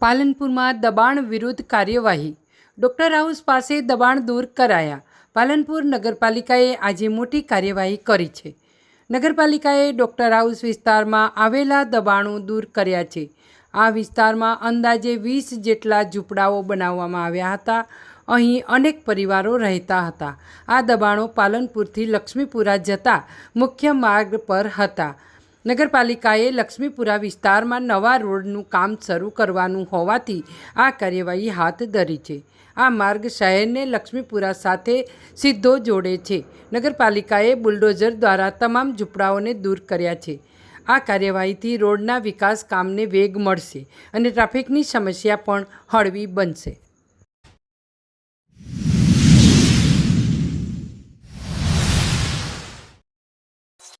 પાલનપુરમાં દબાણ વિરુદ્ધ કાર્યવાહી. ડૉક્ટર હાઉસ પાસે દબાણ દૂર કરાયા. પાલનપુર નગરપાલિકાએ આજે મોટી કાર્યવાહી કરી છે. નગરપાલિકાએ ડૉક્ટર હાઉસ વિસ્તારમાં આવેલા દબાણો દૂર કર્યા છે. આ વિસ્તારમાં અંદાજે વીસ જેટલા ઝૂંપડાઓ બનાવવામાં આવ્યા હતા. અહીં અનેક પરિવારો રહેતા હતા. આ દબાણો પાલનપુરથી લક્ષ્મીપુરા જતા મુખ્ય માર્ગ પર હતા. નગરપાલિકાએ લક્ષ્મીપુરા વિસ્તારમાં નવા રોડનું કામ શરૂ કરવાનું હોવાથી આ કાર્યવાહી હાથ ધરી છે. આ માર્ગ શહેરને લક્ષ્મીપુરા સાથે સીધો જોડે છે. નગરપાલિકાએ બુલડોઝર દ્વારા તમામ ઝૂંપડાઓને દૂર કર્યા છે. આ કાર્યવાહીથી રોડના વિકાસ કામને વેગ મળશે અને ટ્રાફિકની સમસ્યા પણ હળવી બનશે.